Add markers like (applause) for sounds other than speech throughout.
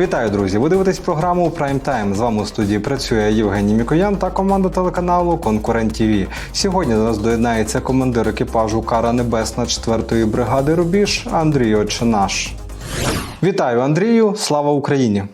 Вітаю, друзі! Ви дивитесь програму Prime Time. З вами у студії працює Євгеній Мікоян та команда телеканалу Конкурент ТВ. Сьогодні до нас доєднається командир екіпажу Кара Небесна 4-ї бригади Рубіж Андрій Очинаш. Вітаю, Андрію! Слава Україні!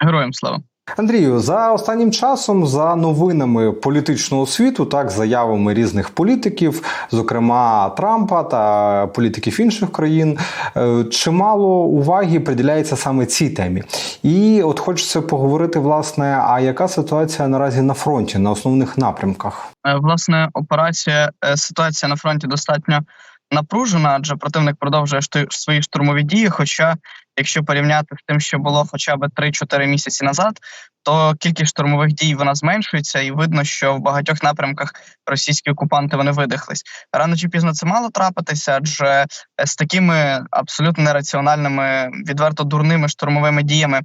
Героям слава. Андрію, за останнім часом, за новинами політичного світу, так заявами різних політиків, зокрема Трампа та політиків інших країн, е, чимало уваги приділяється саме цій темі. І от хочеться поговорити, власне, а яка ситуація наразі на фронті, на основних напрямках? Е, Власне, операція е, ситуація на фронті достатньо напружена, адже противник продовжує свої штурмові дії. Хоча, якщо порівняти з тим, що було хоча б 3-4 місяці назад, то кількість штурмових дій вона зменшується, і видно, що в багатьох напрямках російські окупанти вони видихлись. Рано чи пізно це мало трапитися, адже е, з такими абсолютно нераціональними, відверто дурними штурмовими діями.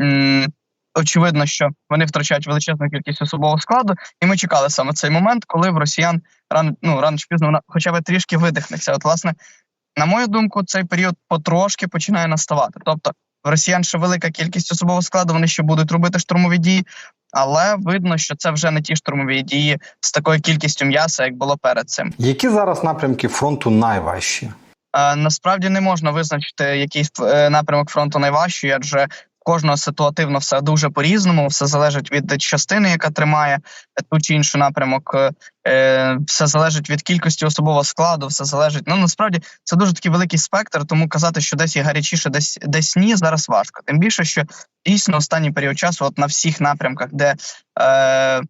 м, Очевидно, що вони втрачають величезну кількість особового складу, і ми чекали саме цей момент, коли в росіян рано, ну, рано чи пізно вона хоча б трішки видихнеться. От, власне, на мою думку, цей період потрошки починає наставати. Тобто, в росіян ще велика кількість особового складу, вони ще будуть робити штурмові дії, але видно, що це вже не ті штурмові дії з такою кількістю м'яса, як було перед цим. Які зараз напрямки фронту найважчі? Е, Насправді не можна визначити якийсь е, напрямок фронту найважчий, адже кожного ситуативно все дуже по-різному, все залежить від частини, яка тримає ту чи іншу напрямок. е, Все залежить від кількості особового складу, все залежить. Ну насправді це дуже такий великий спектр, тому казати, що десь є гарячіше, десь десь ні, зараз важко. Тим більше, що дійсно останній період часу, от на всіх напрямках, де е,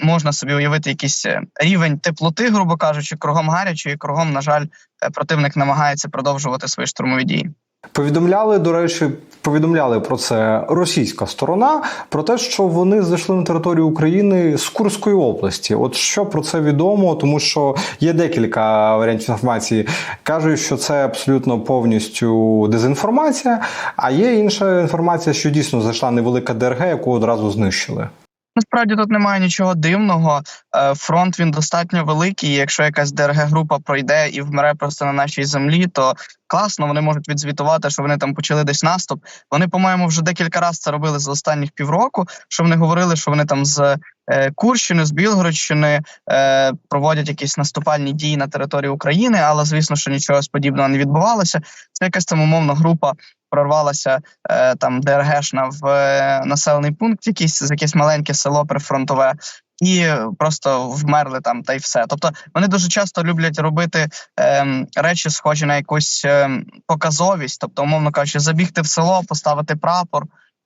можна собі уявити якийсь е, рівень теплоти, грубо кажучи, кругом гаряче, і кругом, на жаль, е, противник намагається продовжувати свої штурмові дії. Повідомляли, до речі, повідомляли про це російська сторона, про те, що вони зайшли на територію України з Курської області. От що про це відомо, тому що є декілька варіантів інформації. Кажуть, що це абсолютно повністю дезінформація, а є інша інформація, що дійсно зайшла невелика ДРГ, яку одразу знищили. Насправді тут немає нічого дивного. Е, Фронт він достатньо великий. Якщо якась ДРГ група пройде і вмре просто на нашій землі, то класно вони можуть відзвітувати, що вони там почали десь наступ. Вони, по-моєму, вже декілька разів це робили за останніх півроку. Що вони говорили, що вони там з е, Курщини, з Білгородщини е, проводять якісь наступальні дії на території України, але звісно, що нічого подібного не відбувалося. Це якась там умовна група. Прорвалася е, там ДРГшна в е, населений пункт, якийсь з якесь маленьке село прифронтове, і просто вмерли там, та й все. Тобто вони дуже часто люблять робити ем, речі, схожі на якусь ем, показовість, тобто, умовно кажучи, забігти в село, поставити прапор,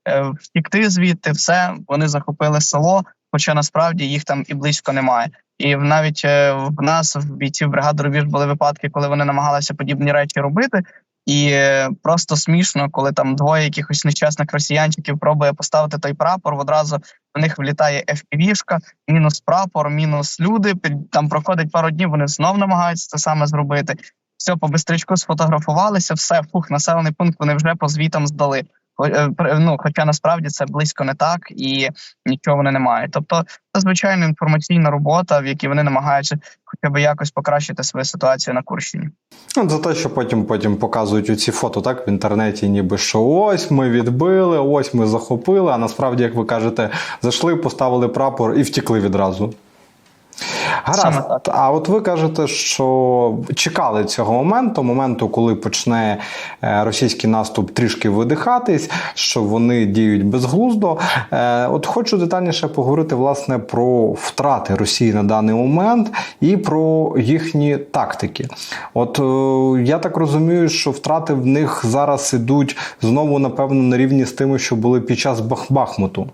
е, втікти звідти, все вони захопили село, хоча насправді їх там і близько немає. І навіть е, в нас, в бійців бригади Рубіж, були випадки, коли вони намагалися подібні речі робити. І просто смішно, коли там двоє якихось нещасних росіянчиків пробує поставити той прапор. Одразу в них влітає FPV-шка, мінус прапор, мінус люди. Там проходить пару днів. Вони знов намагаються це саме зробити. Все по бистричку сфотографувалися, все фух, населений пункт вони вже по звітам здали. Е, Ну, хоча насправді це близько не так і нічого вони не мають. Тобто, це звичайно інформаційна робота, в якій вони намагаються хоча б якось покращити свою ситуацію на Курщині. Ну, за те, що потім потім показують оці фото так в інтернеті, ніби що ось ми відбили, ось ми захопили. А насправді, як ви кажете, зайшли, поставили прапор і втікли відразу. Саме Гаразд. А от ви кажете, що чекали цього моменту, моменту, коли почне е, російський наступ трішки видихатись, що вони діють безглуздо. Е, От хочу детальніше поговорити власне про втрати Росії на даний момент і про їхні тактики. От е, я так розумію, що втрати в них зараз ідуть знову, напевно, на рівні з тими, що були під час Бах- Бахмуту.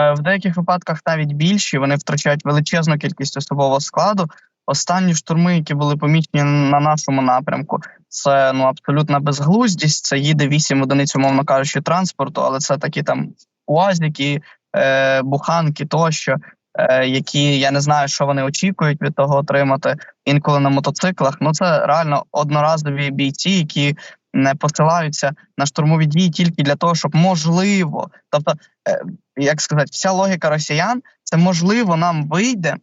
Е, В деяких випадках навіть більші вони втрачають величезну кількість особового складу. Останні штурми, які були помічені на нашому напрямку, це ну абсолютна безглуздість. Це їде вісім одиниць, умовно кажучи, транспорту, але це такі там уазики, е, буханки тощо, е, які я не знаю, що вони очікують від того отримати інколи на мотоциклах. Ну це реально одноразові бійці, які не посилаються на штурмові дії тільки для того, щоб можливо, тобто, е, як сказати, вся логіка росіян це можливо нам вийде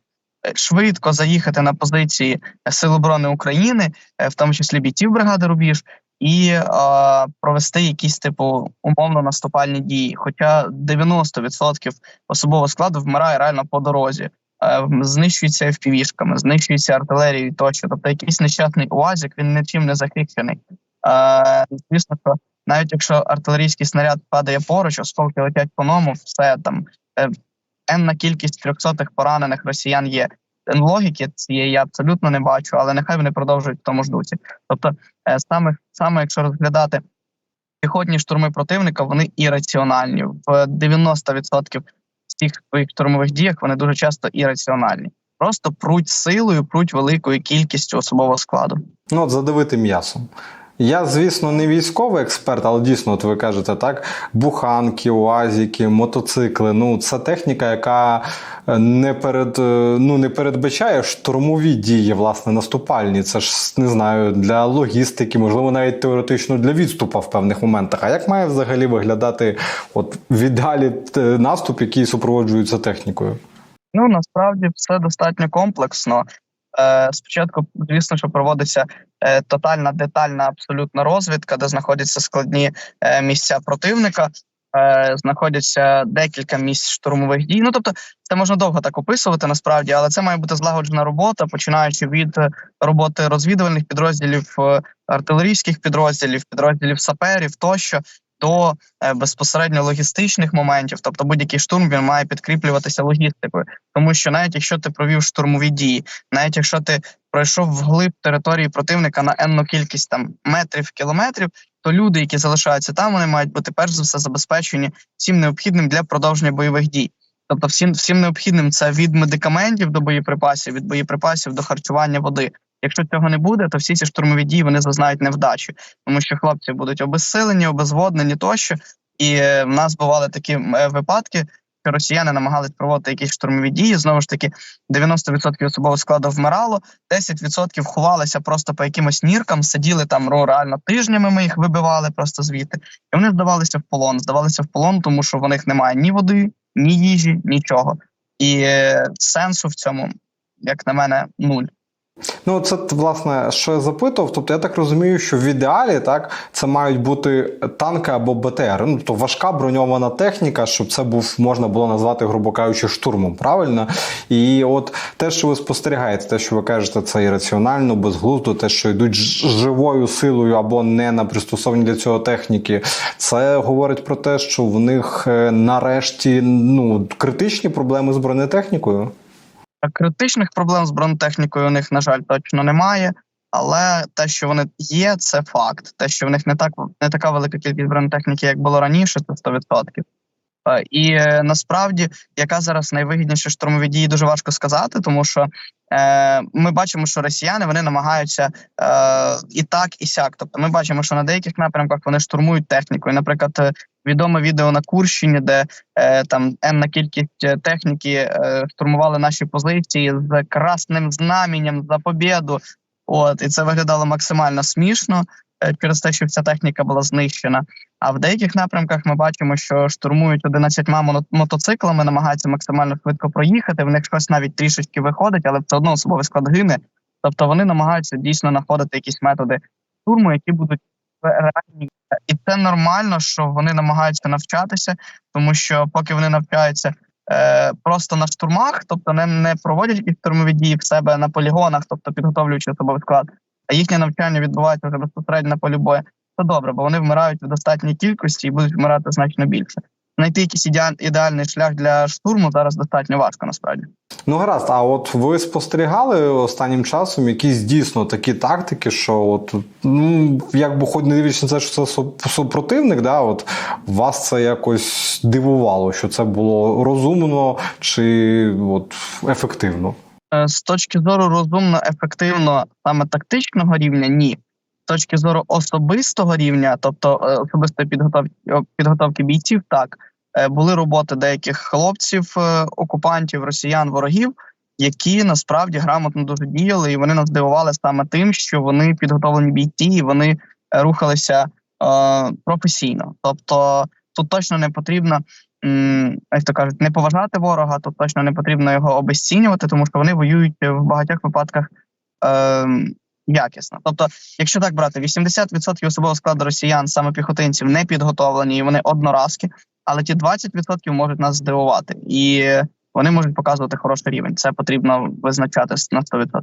е, швидко заїхати на позиції Сил оборони України, е, в тому числі бійців бригади Рубіж, і е, провести якісь типу умовно наступальні дії. Хоча 90% особового складу вмирає реально по дорозі. Знищується FPV-шками, знищується артилерією тощо. Тобто якийсь нещасний УАЗик він нічим не захищений. Е, звісно, що навіть якщо артилерійський снаряд падає поруч, осколки летять по ньому, все там е, енна кількість трьохсотих поранених росіян є. Логіки цієї я абсолютно не бачу, але нехай вони продовжують в тому ж дусі. Тобто, е, саме, саме якщо розглядати піхотні штурми противника, вони ірраціональні. В 90% всіх своїх штурмових діях вони дуже часто ірраціональні. Просто пруть силою, пруть великою кількістю особового складу. Ну, от задавити м'ясом. Я, звісно, не військовий експерт, але дійсно, от ви кажете, так, буханки, уазіки, мотоцикли. Ну, це техніка, яка е, не перед е, ну не передбачає штурмові дії, власне, наступальні. Це ж не знаю для логістики, можливо, навіть теоретично для відступу в певних моментах. А як має взагалі виглядати от в ідеалі е, наступ, який супроводжується технікою? Ну насправді все достатньо комплексно. Е, Спочатку, звісно, що проводиться е, тотальна детальна абсолютна розвідка, де знаходяться складні е, місця противника. Знаходяться декілька місць штурмових дій. Ну тобто, це можна довго так описувати насправді, але це має бути злагоджена робота, починаючи від роботи розвідувальних підрозділів, артилерійських підрозділів, підрозділів саперів тощо. До е, безпосередньо логістичних моментів, тобто будь-який штурм він має підкріплюватися логістикою, тому що навіть якщо ти провів штурмові дії, навіть якщо ти пройшов вглиб території противника на енну кількість там метрів кілометрів, то люди, які залишаються там, вони мають бути перш за все забезпечені всім необхідним для продовження бойових дій. Тобто, всім всім необхідним це від медикаментів до боєприпасів, від боєприпасів до харчування води. Якщо цього не буде, то всі ці штурмові дії вони зазнають невдачі, тому що хлопці будуть обезсилені, обезводнені тощо. І е, в нас бували такі е, випадки, що росіяни намагались проводити якісь штурмові дії. Знову ж таки, 90% особового складу вмирало, 10% ховалися просто по якимось ніркам, сиділи там ну, реально тижнями. Ми їх вибивали просто звідти, і вони здавалися в полон. Здавалися в полон, тому що в них немає ні води, ні їжі, нічого. І е, сенсу в цьому, як на мене, нуль. Ну, це власне, що я запитував. Тобто, я так розумію, що в ідеалі так це мають бути танки або БТР. Ну, тобто важка броньована техніка, щоб це був можна було назвати, грубо кажучи, штурмом. Правильно? І от те, що ви спостерігаєте, те, що ви кажете, це ірраціонально, безглуздо, те, що йдуть живою силою або не на пристосовані для цього техніки, це говорить про те, що в них е, нарешті ну критичні проблеми з бронетехнікою. Критичних проблем з бронетехнікою у них, на жаль, точно немає. Але те, що вони є, це факт. Те, що в них не так не така велика кількість бронетехніки, як було раніше, це 100%. Е, І е, насправді, яка зараз найвигідніша штурмові дії, дуже важко сказати, тому що е, ми бачимо, що росіяни вони намагаються е, і так, і сяк. Тобто, ми бачимо, що на деяких напрямках вони штурмують техніку. І, Наприклад, е, відоме відео на Курщині, де е, там енна кількість е, техніки е, штурмували наші позиції з красним знаменем за побіду. От і це виглядало максимально смішно е, через те, що вся техніка була знищена. А в деяких напрямках ми бачимо, що штурмують 11 моно- мотоциклами, намагаються максимально швидко проїхати. В них щось навіть трішечки виходить, але все одно особовий склад гине. Тобто вони намагаються дійсно знаходити якісь методи штурму, які будуть реальні. І це нормально, що вони намагаються навчатися, тому що поки вони навчаються е, просто на штурмах, тобто не, не проводять якісь штурмові дії в себе на полігонах, тобто підготовлюючи особовий склад, а їхнє навчання відбувається вже безпосередньо на полі бою. Це добре, бо вони вмирають в достатній кількості і будуть вмирати значно більше. Знайти якийсь ідеаль, ідеальний шлях для штурму зараз достатньо важко насправді. Ну, гаразд, а от ви спостерігали останнім часом якісь дійсно такі тактики, що от ну як би хоч не дивлячись на це, що це су- супротивник, да, от вас це якось дивувало, що це було розумно чи от ефективно. Е, З точки зору розумно, ефективно, саме тактичного рівня, ні. З точки зору особистого рівня, тобто е, особистої підготовки підготовки бійців, так були роботи деяких хлопців, е, окупантів, росіян, ворогів, які насправді грамотно дуже діяли, і вони нас здивували саме тим, що вони підготовлені бійці, і вони е, рухалися е, професійно. Тобто тут точно не потрібно, як то кажуть, не поважати ворога, тут точно не потрібно його обезцінювати, тому що вони воюють в багатьох випадках е, якісна. Тобто, якщо так брати, 80% особового складу росіян, саме піхотинців, не підготовлені, і вони одноразки, але ті 20% можуть нас здивувати, і вони можуть показувати хороший рівень. Це потрібно визначати на 100%.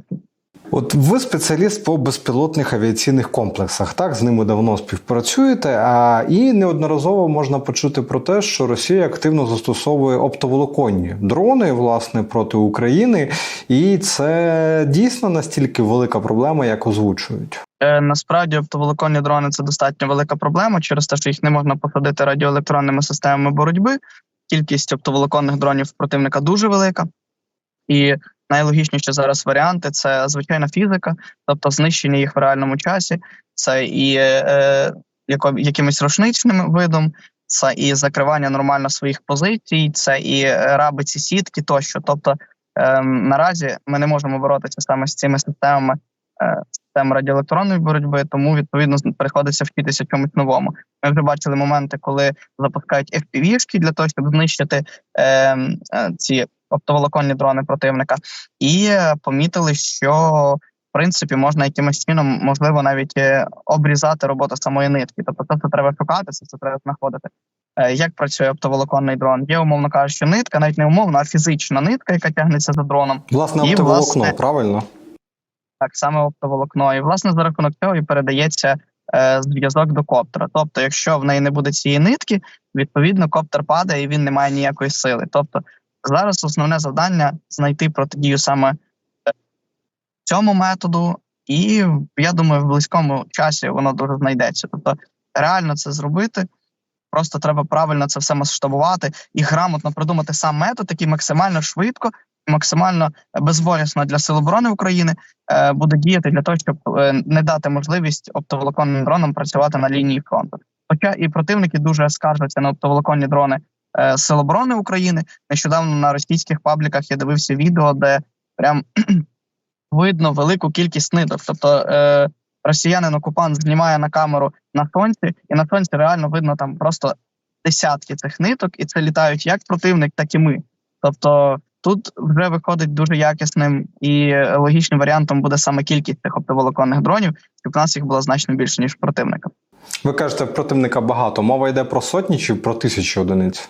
От ви спеціаліст по безпілотних авіаційних комплексах, так з ними давно співпрацюєте. А і неодноразово можна почути про те, що Росія активно застосовує оптоволоконні дрони власне проти України, і це дійсно настільки велика проблема, як озвучують. Е, насправді оптоволоконні дрони це достатньо велика проблема через те, що їх не можна посадити радіоелектронними системами боротьби. Кількість оптоволоконних дронів противника дуже велика, і найлогічніші зараз варіанти це звичайна фізика, тобто знищення їх в реальному часі, це і е, яко, якимось рушничним видом, це і закривання нормально своїх позицій, це і рабиці сітки тощо. Тобто е, наразі ми не можемо боротися саме з цими системами. Систем радіоелектронної боротьби, тому відповідно приходиться вчитися чомусь новому. Ми вже бачили моменти, коли запускають FPV-шки для того, щоб знищити е, е, ці оптоволоконні дрони противника, і е, помітили, що в принципі можна якимось чином, можливо, навіть е, обрізати роботу самої нитки. Тобто, це все треба шукати, це все треба знаходити. Е, як працює оптоволоконний дрон? Є, умовно кажучи, нитка, навіть не умовна, а фізична нитка, яка тягнеться за дроном. Власне, І, оптоволокно, власне, правильно? Так, саме оптоволокно. І власне за рахунок цього і передається е, зв'язок до коптера. Тобто, якщо в неї не буде цієї нитки, відповідно коптер падає і він не має ніякої сили. Тобто зараз основне завдання знайти протидію саме е, цьому методу, і я думаю, в близькому часі воно дуже знайдеться. Тобто, реально це зробити. Просто треба правильно це все масштабувати і грамотно придумати сам метод, який максимально швидко, максимально безболісно для сил оборони України е, буде діяти для того, щоб е, не дати можливість оптоволоконним дронам працювати на лінії фронту. Хоча і противники дуже скаржаться на оптоволоконні дрони е, Сил оборони України. Нещодавно на російських пабліках я дивився відео, де прям (clears throat) видно велику кількість ниток. Тобто росіянин окупант знімає на камеру на сонці, і на сонці реально видно там просто десятки цих ниток, і це літають як противник, так і ми. Тобто тут вже виходить дуже якісним і логічним варіантом буде саме кількість цих оптоволоконних дронів, щоб у нас їх було значно більше ніж противника. Ви кажете, противника багато. Мова йде про сотні чи про тисячі одиниць?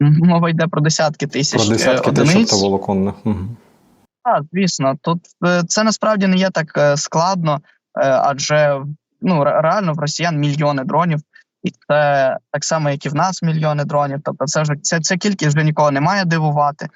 Мова йде про десятки тисяч Про десятки е, тисяч оптоволоконних. Угу. Так, звісно, тут е, це насправді не є так е, складно, е, адже ну реально в росіян мільйони дронів, і це так само, як і в нас мільйони дронів. Тобто, це вже ця, ця кількість вже нікого не має дивувати.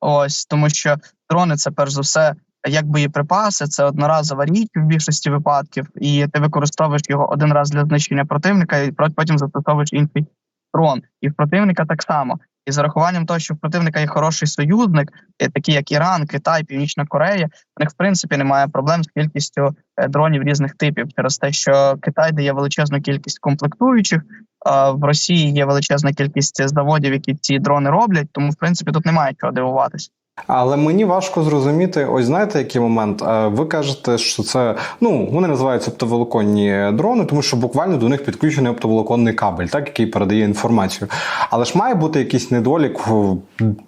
Ось тому, що дрони це перш за все як боєприпаси, це одноразова річ в більшості випадків, і ти використовуєш його один раз для знищення противника, і потім застосовуєш інший дрон. І в противника так само. І з урахуванням того, що в противника є хороший союзник, е, такі як Іран, Китай, Північна Корея, у них в принципі немає проблем з кількістю е, дронів різних типів через те, що Китай дає величезну кількість комплектуючих. А в Росії є величезна кількість заводів, які ці дрони роблять. Тому в принципі тут немає чого дивуватися. Але мені важко зрозуміти, ось знаєте, який момент. Е, Ви кажете, що це ну вони називаються оптоволоконні дрони, тому що буквально до них підключений оптоволоконний кабель, так який передає інформацію. Але ж має бути якийсь недолік в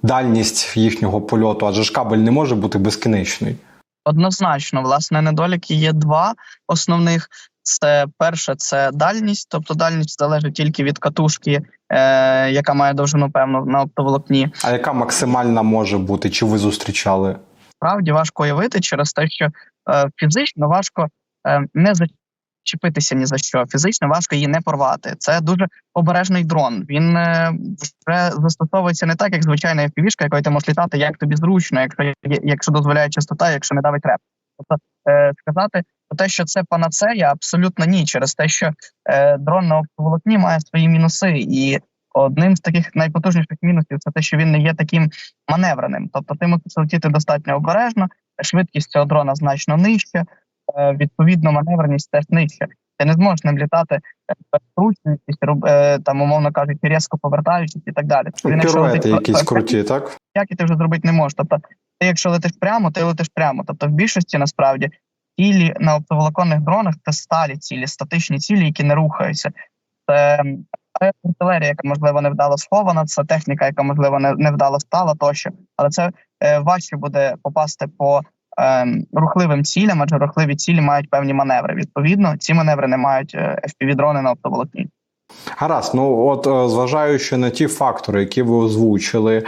дальність їхнього польоту, адже ж кабель не може бути безкінечний. Однозначно, власне, недоліки є два основних. Це перше, це дальність, тобто дальність залежить тільки від катушки, е, яка має довжину певну на оптоволокні. А яка максимальна може бути? Чи ви зустрічали? Справді важко уявити через те, що е, фізично важко е, не зачепитися ні за що. Фізично важко її не порвати. Це дуже обережний дрон. Він е, вже застосовується не так, як звичайна FPV-шка, якою ти можеш літати, як тобі зручно, якщо якщо дозволяє частота, якщо не давить реп. Тобто е, сказати те, що це панацея, абсолютно ні, через те, що е, дрон на оптоволокні має свої мінуси, і одним з таких найпотужніших мінусів це те, що він не є таким маневреним. Тобто ти мусиш летіти достатньо обережно, швидкість цього дрона значно нижча, е, відповідно, маневреність теж нижча. Ти не зможеш ним літати е, без зручності, роб- е, там, умовно кажучи, різко повертаючись і так далі. Піруети якісь круті, так? як і ти вже зробити не можеш. Тобто, ти, якщо летиш прямо, ти летиш прямо. Тобто, в більшості насправді цілі на оптоволоконних дронах це сталі цілі, статичні цілі, які не рухаються. Це артилерія, яка можливо не вдало схована, це техніка, яка можливо не, не вдало стала тощо. Але це е, важче буде попасти по ем, рухливим цілям, адже рухливі цілі мають певні маневри. Відповідно, ці маневри не мають е, FPV-дрони на оптоволокні. Гаразд, ну от е, зважаючи на ті фактори, які ви озвучили.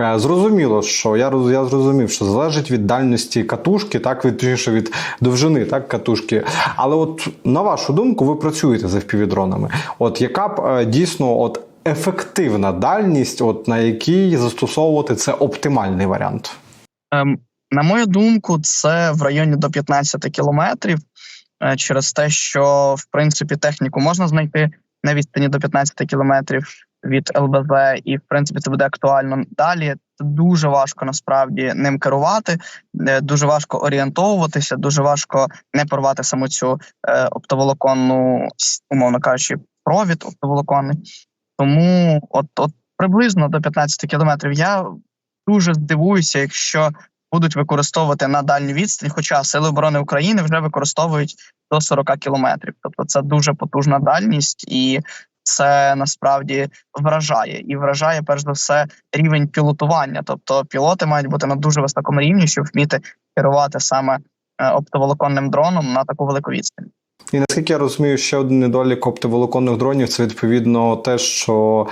е, Зрозуміло, що я я зрозумів, що залежить від дальності катушки, так від точніше від довжини, так катушки. Але от на вашу думку, ви працюєте з FPV-дронами. От яка б е, дійсно от ефективна дальність, от на якій застосовувати це оптимальний варіант? Ем, на мою думку, це в районі до 15 кілометрів, через те, що в принципі техніку можна знайти на відстані до 15 кілометрів від ЛБЗ, і в принципі це буде актуально далі. Дуже важко насправді ним керувати, е, дуже важко орієнтовуватися, дуже важко не порвати саму цю е, оптоволоконну, умовно кажучи, провід оптоволоконний. Тому, от, от приблизно до 15 кілометрів я дуже здивуюся, якщо будуть використовувати на дальню відстань, хоча сили оборони України вже використовують до 40 кілометрів. Тобто це дуже потужна дальність, і це насправді вражає і вражає перш за все рівень пілотування. Тобто пілоти мають бути на дуже високому рівні, щоб вміти керувати саме е, оптоволоконним дроном на таку велику відстань. І наскільки я розумію, ще один недолік оптоволоконних дронів це відповідно те, що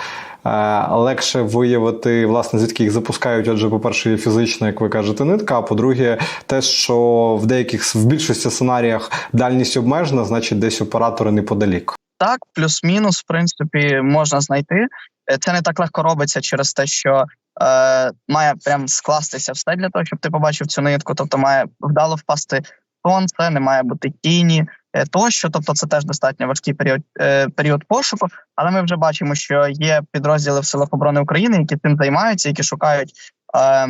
легше виявити, власне, звідки їх запускають. Отже, по-перше, є фізична, як ви кажете, нитка. А по-друге, те, що в деяких в більшості сценаріях дальність обмежена, значить, десь оператори неподалік. так, плюс-мінус, в принципі, можна знайти. Е, Це не так легко робиться через те, що е, має прям скластися все для того, щоб ти побачив цю нитку. Тобто має вдало впасти сонце, не має бути тіні е, тощо. Тобто, це теж достатньо важкий період, е, період пошуку. Але ми вже бачимо, що є підрозділи в силах оборони України, які цим займаються, які шукають е,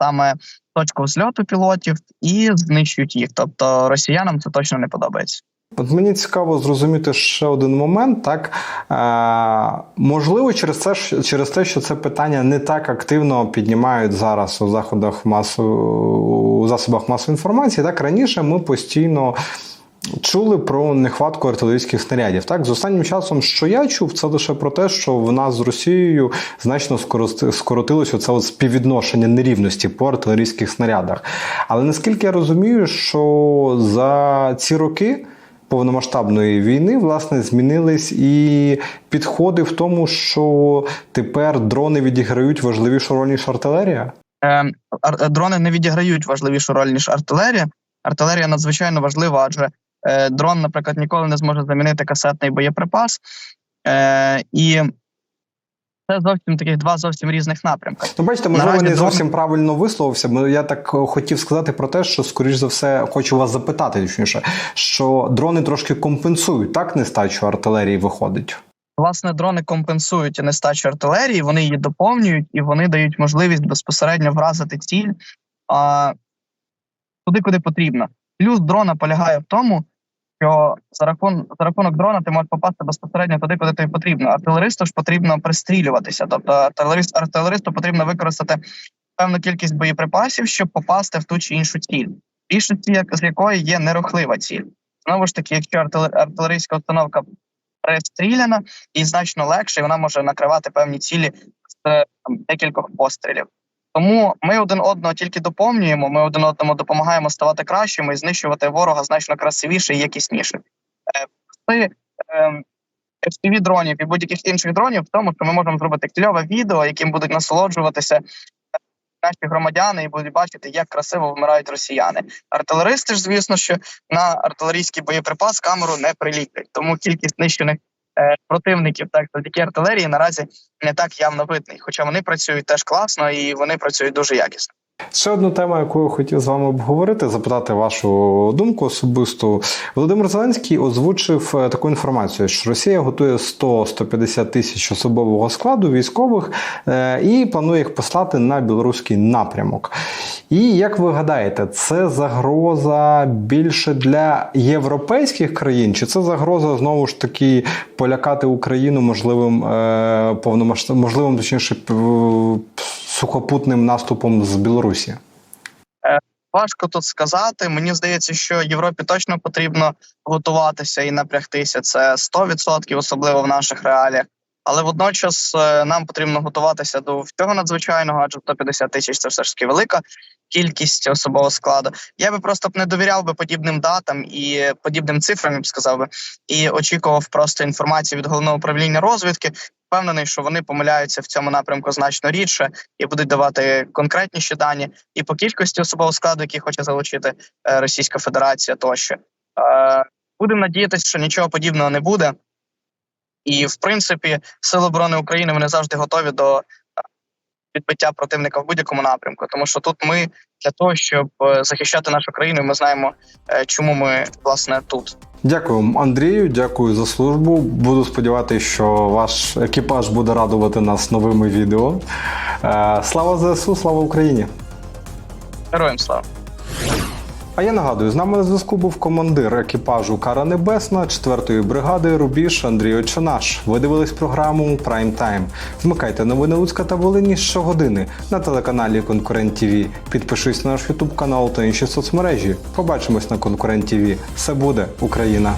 саме точку взльоту пілотів і знищують їх. Тобто росіянам це точно не подобається. От мені цікаво зрозуміти ще один момент, так е, можливо, через це через те, що це питання не так активно піднімають зараз у заходах масу у засобах масової інформації. Так раніше ми постійно. Чули про нехватку артилерійських снарядів. Так, з останнім часом, що я чув, це лише про те, що в нас з Росією значно скоротилося це от співвідношення нерівності по артилерійських снарядах. Але наскільки я розумію, що за ці роки повномасштабної війни власне змінились і підходи в тому, що тепер дрони відіграють важливішу роль ніж артилерія. Е, дрони не відіграють важливішу роль ніж артилерія. Артилерія надзвичайно важлива, адже дрон, наприклад, ніколи не зможе замінити касетний боєприпас. Е, і це зовсім таких два зовсім різних напрямки. Ну, бачите, можливо, Наразі не зовсім правильно висловився. бо Я так е, хотів сказати про те, що, скоріш за все, хочу вас запитати, точніше, що дрони трошки компенсують так нестачу артилерії виходить. Власне, дрони компенсують нестачу артилерії, вони її доповнюють і вони дають можливість безпосередньо вразити ціль а, туди, куди потрібно. Плюс дрона полягає в тому, що за рахунок за рахунок дрона ти можеш попасти безпосередньо туди, куди тобі потрібно. Артилеристу ж потрібно пристрілюватися. Тобто артилерист, артилеристу потрібно використати певну кількість боєприпасів, щоб попасти в ту чи іншу ціль. Більшості з якої є нерухлива ціль. Знову ж таки, якщо артилер- артилерійська установка пристріляна і значно легше, вона може накривати певні цілі з е, декількох пострілів. Тому ми один одного тільки доповнюємо, ми один одному допомагаємо ставати кращими і знищувати ворога значно красивіше і якісніше. Е, ем, FPV дронів і будь-яких інших дронів в тому, що ми можемо зробити кльове відео, яким будуть насолоджуватися е, наші громадяни і будуть бачити, як красиво вмирають росіяни. Артилеристи ж, звісно, що на артилерійський боєприпас камеру не приліплять. Тому кількість знищених противників так завдяки артилерії наразі не так явно видний. Хоча вони працюють теж класно і вони працюють дуже якісно. Ще одну тему, яку я хотів з вами обговорити, запитати вашу думку особисту. Володимир Зеленський озвучив е, таку інформацію, що Росія готує 100-150 тисяч особового складу військових е, і планує їх послати на білоруський напрямок. І як ви гадаєте, це загроза більше для європейських країн, чи це загроза знову ж таки полякати Україну можливим е, повномасштаб, можливим точніше сухопутним наступом з Білорусі? Важко тут сказати. Мені здається, що Європі точно потрібно готуватися і напрягтися. Це 100%, особливо в наших реаліях. Але водночас е, нам потрібно готуватися до всього надзвичайного, адже 150 тисяч це все ж таки велика кількість особового складу. Я би просто б не довіряв би подібним датам і подібним цифрам, я б сказав би, і очікував просто інформації від головного управління розвідки. Впевнений, що вони помиляються в цьому напрямку значно рідше і будуть давати конкретніші дані і по кількості особового складу, який хоче залучити е, Російська Федерація, тощо. Е, Будемо надіятися, що нічого подібного не буде. І, в принципі, Сили оборони України вони завжди готові до е, відбиття противника в будь-якому напрямку, тому що тут ми для того, щоб е, захищати нашу країну, ми знаємо, е, чому ми власне тут. Дякую, Андрію. Дякую за службу. Буду сподіватися, що ваш екіпаж буде радувати нас новими відео. Слава ЗСУ, слава Україні! Героям слава! А я нагадую, з нами на зв'язку був командир екіпажу Кара Небесна 4-ї бригади Рубіж Андрій Очанаш. Ви дивились програму Прайм Тайм. Вмикайте новини Луцька та Волині щогодини на телеканалі Конкурент ТВ. Підпишись на наш Ютуб канал та інші соцмережі. Побачимось на Конкурент ТВ. Все буде Україна!